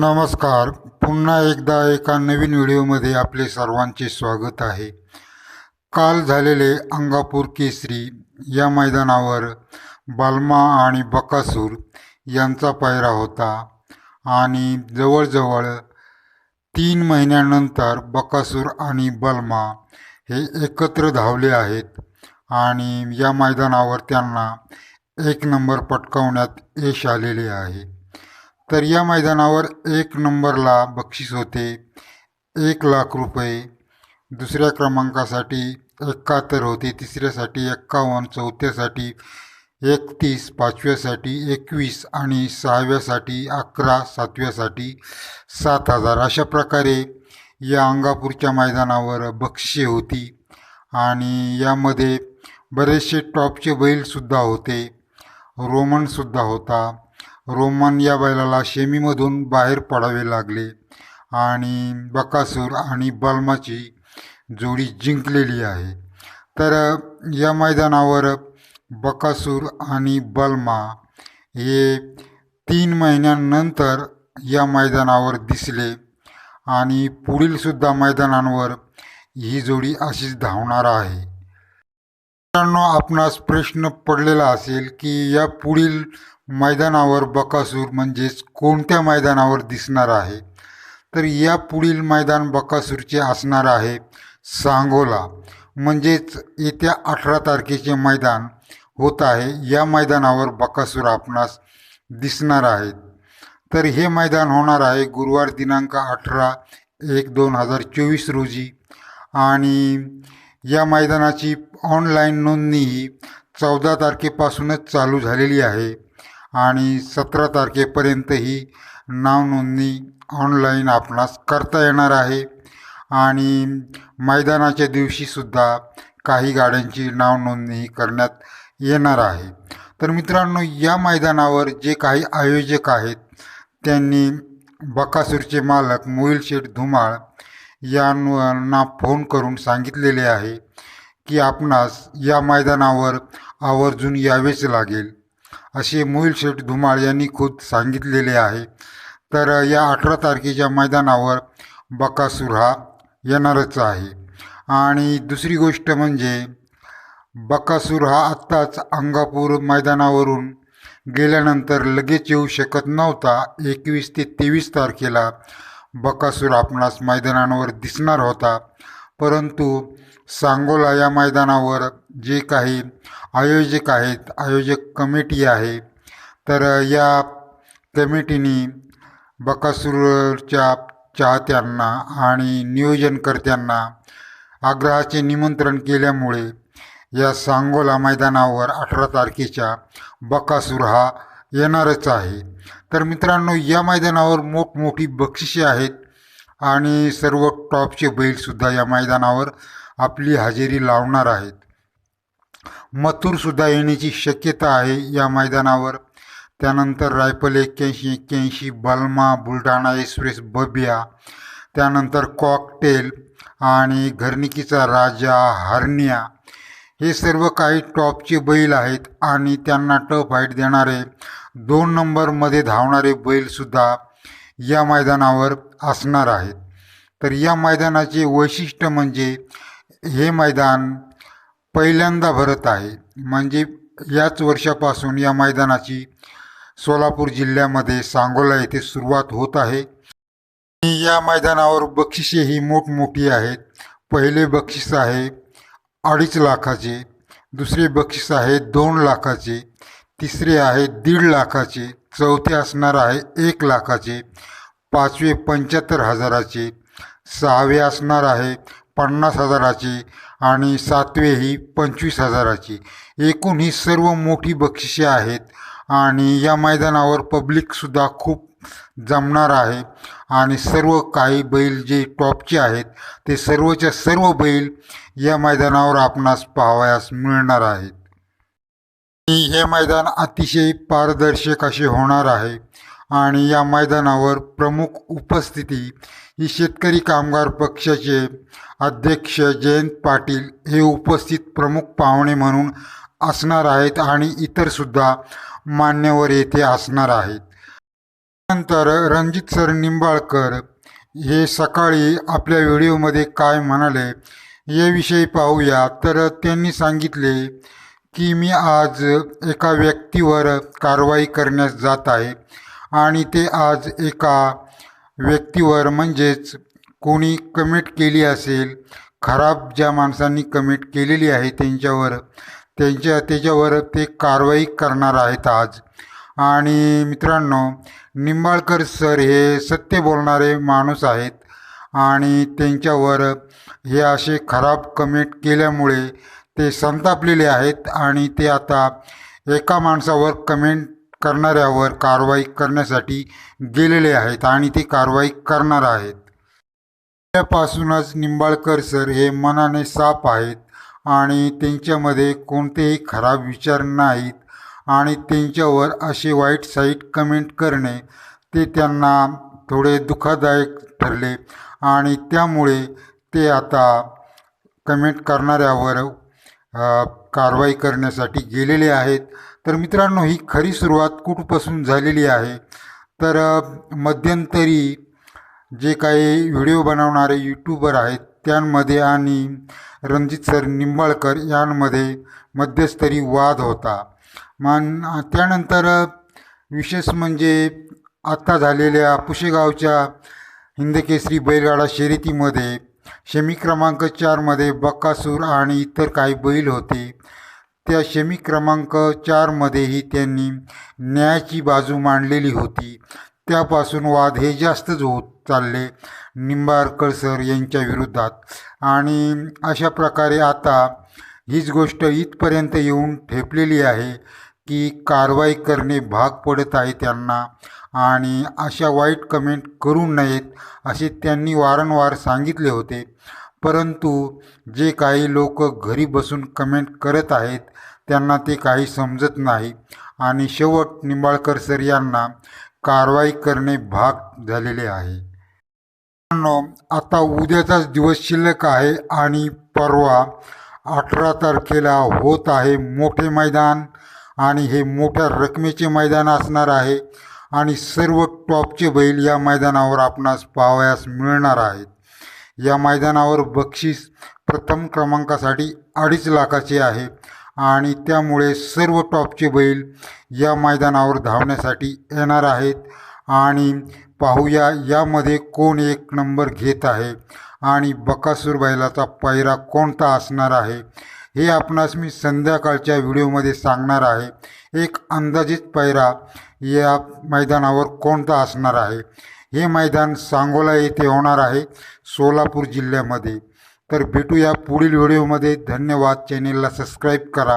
नमस्कार. पुन्हा एकदा एका नवीन व्हिडिओमध्ये आपले सर्वांचे स्वागत आहे. काल झालेले अंगापूर केसरी या मैदानावर बालमा आणि बकासूर यांचा पायरा होता आणि जवळजवळ तीन महिन्यानंतर बकासूर आणि बलमा हे एकत्र धावले आहेत आणि या मैदानावर त्यांना एक नंबर पटकावण्यात यश आलेले आहे. तर या मैदानावर एक नंबरला बक्षीस होते. एक लाख रुपये. दुसऱ्या क्रमांकासाठी एकाहत्तर होते. तिसऱ्यासाठी एक्कावन्न चौथ्यासाठी एकतीस पाचव्यासाठी एकवीस आणि सहाव्यासाठी अकरा सातव्यासाठी सात हजार. अशा प्रकारे या अंगापूरच्या मैदानावर बक्षिसे होती आणि यामध्ये बरेचसे टॉपचे बैलसुद्धा होते. रोमनसुद्धा होता. रोमन या बैलाला शेमीमधून बाहेर पडावे लागले आणि बकासूर आणि बलमाची जोडी जिंकलेली आहे. तर या मैदानावर बकासूर आणि बलमा हे तीन महिन्यानंतर या मैदानावर दिसले आणि पुढीलसुद्धा मैदानांवर ही जोडी अशीच धावणार आहे. मित्रांनो आपणास प्रश्न पडलेला असेल की या पुढील मैदानावर बकासूर म्हणजेच कोणत्या मैदानावर दिसणार आहे? तर या पुढील मैदान बकासूरचे असणार आहे सांगोला. म्हणजेच येत्या अठरा तारखेचे मैदान होत आहे. या मैदानावर बकासूर आपणास दिसणार आहेत. तर हे मैदान होणार आहे गुरुवार दिनांक अठरा एक दोन हजार चोवीस रोजी. आणि या मैदानाची ऑनलाईन नोंदणी ही चौदा तारखेपासूनच चालू झालेली आहे. आणि सतरा तारखेपर्यंत ही ऑनलाईन आपणास करता येणार आहे. आणि मैदानाच्या दिवशीसुद्धा काही गाड्यांची नावनोंदणी करण्यात येणार आहे. तर मित्रांनो या मैदानावर जे काही आयोजक आहेत त्यांनी बकासूरचे मालक मोहिल शेठ धुमाळ यांना फोन करून सांगितलेले आहे की आपणास या मैदानावर आवर्जून यावेच लागेल. असे मोहिल शेठ धुमाळ यांनी खुद सांगितलेले आहे. तर या अठरा तारखेच्या मैदानावर बकासूर हा येणारच आहे. आणि दुसरी गोष्ट म्हणजे बकासूर हा आत्ताच अंगापूर मैदानावरून गेल्यानंतर लगेच येऊ शकत नव्हता. एकवीस ते तेवीस तारखेला बकासूर आपणास मैदानावर दिसणार होता. परंतु सांगोला या मैदानावर जे काही आयोजक आहेत आयोजक कमिटी आहे तर या कमिटीने बकासूरच्या चाहत्यांना आणि नियोजनकर्त्यांना आग्रहाचे निमंत्रण केल्यामुळे या सांगोला मैदानावर अठरा तारखेच्या बकासूर हा येणारच आहे. तर मित्रांनो या मैदानावर मोठमोठी बक्षिसे आहेत. आणि सर्व टॉपचे बैलसुद्धा या मैदानावर आपली हजेरी लावणार आहेत. मथुरसुद्धा येण्याची शक्यता आहे या मैदानावर. त्यानंतर रायफल एक्क्याऐंशी एक्क्याऐंशी बलमा बुलढाणा एक्सप्रेस बबिया. त्यानंतर कॉकटेल आणि घरनिकीचा राजा हर्निया. हे सर्व काही टॉपचे बैल आहेत आणि त्यांना टफ हाईट देणारे दोन नंबरमध्ये धावणारे बैलसुद्धा या मैदानावर असणार आहेत तर या मैदानाचे वैशिष्ट्य म्हणजे हे मैदान पहिल्यांदा भरत आहे. म्हणजे याच वर्षापासून या मैदानाची सोलापूर जिल्ह्यामध्ये सांगोला येथे सुरुवात होत आहे. या मैदानावर बक्षिसे ही मोठमोठी आहेत. पहिले बक्षीस आहे अडीच लाखाचे दुसरे बक्षीस आहे दोन लाखाचे तिसरे आहे दीड लाखाचे चौथे असणार आहे एक लाखाचे पाचवे पंच्याहत्तर हजाराचे सहावे असणार आहे पन्नास हजाराचे आणि सातवे ही पंचवीस हजाराची. एकूण ही सर्व मोठी बक्षिसे आहेत आणि या मैदानावर पब्लिकसुद्धा खूप जमणार आहे आणि सर्व काही बैल जे टॉपचे आहेत ते सर्वच्या सर्व बैल या मैदानावर आपणास पाहावयास मिळणार आहेत. हे मैदान अतिशय पारदर्शक असे होणार आहे. आणि या मैदानावर प्रमुख उपस्थिती ही शेतकरी कामगार पक्षाचे अध्यक्ष जयंत पाटील हे उपस्थित प्रमुख पाहुणे म्हणून असणार आहेत आणि इतरसुद्धा मान्यवर येथे असणार आहेत. नंतर रणजित सर निंबाळकर हे सकाळी आपल्या व्हिडिओमध्ये काय म्हणाले याविषयी पाहूया. तर त्यांनी सांगितले की मी आज एका व्यक्तीवर कारवाई करण्यास जात आहे आणि ते आज एका व्यक्तीवर म्हणजेच कोणी कमेंट केली असेल खराब ज्या माणसांनी कमेंट केलेली आहे त्यांच्यावर त्यांच्या त्याच्यावर ते कारवाई करणार आहेत आज. आणि मित्रांनो निंबाळकर सर हे सत्य बोलणारे माणूस आहेत आणि त्यांच्यावर हे असे खराब कमेंट केल्यामुळे ते संतापलेले आहेत आणि ते आता एका माणसावर कमेंट करणाऱ्यावर कारवाई करण्यासाठी गेलेले आहेत आणि ते कारवाई करणार आहेत. त्यापासूनच निंबाळकर सर हे मनाने साप आहेत आणि त्यांच्यामध्ये कोणतेही खराब विचार नाहीत आणि त्यांच्यावर असे वाईट साईट कमेंट करणे ते त्यांना थोडे दुःखदायक ठरले आणि त्यामुळे ते आता कमेंट करणाऱ्यावर कारवाई करण्यासाठी गेलेले आहेत. तर मित्रांनो ही खरी सुरुवात कुठपासून झालेली आहे? तर मध्यंतरी जे काही व्हिडिओ बनवणारे यूट्यूबर आहेत त्यांमध्ये आणि रणजित सर निंबाळकर यांमध्ये मध्यस्तरी वाद होता. मान त्यानंतर विशेष म्हणजे आत्ता झालेल्या पुशेगावच्या हिंदकेसरी बैलगाडा शर्यतीमध्ये शेमी क्रमांक चारमध्ये बक्कासूर आणि इतर काही बैल होते. त्या शेमी क्रमांक चारमध्येही त्यांनी न्यायाची बाजू मांडलेली होती. त्यापासून वाद हे जास्तच होत चालले निंबाळकर सर यांच्या विरोधात. आणि अशा प्रकारे आता हीच गोष्ट इथपर्यंत येऊन ठेपलेली आहे. की कारवाई करणे भाग पडत आहे त्यांना आणि अशा वाईट कमेंट करू नयेत असे त्यांनी वारंवार सांगितले होते. परंतु जे काही लोक घरी बसून कमेंट करत आहेत त्यांना ते काही समजत नाही. आणि शेवट निंबाळकर सर यांना कारवाई करणे भाग झालेले आहे. आता उद्याचाच दिवस शिल्लक आहे आणि परवा अठरा तारखेला होत आहे मोठे मैदान. आणि हे मोठ्या रकमेचे मैदान असणार आहे. आणि सर्व टॉपचे बैल या मैदानावर आपणास पाहावयास मिळणार आहेत. या मैदानावर बक्षीस प्रथम क्रमांकासाठी अडीच लाखाचे आहे. आणि त्यामुळे सर्व टॉपचे बैल या मैदानावर धावण्यासाठी येणार आहेत. आणि पाहूया यामध्ये कोण एक नंबर घेत आहे. आणि बकासूर बैलाचा पायरा कोणता असणार आहे. हे आपणास मी संध्याकाळच्या व्हिडिओमध्ये सांगणार आहे. एक अंदाजित पैरा या मैदानावर कोणता असणार आहे? हे मैदान सांगोला येथे होणार आहे सोलापूर जिल्ह्यामध्ये. तर भेटूया पुढील व्हिडिओमध्ये. धन्यवाद. चॅनेलला सबस्क्राईब करा.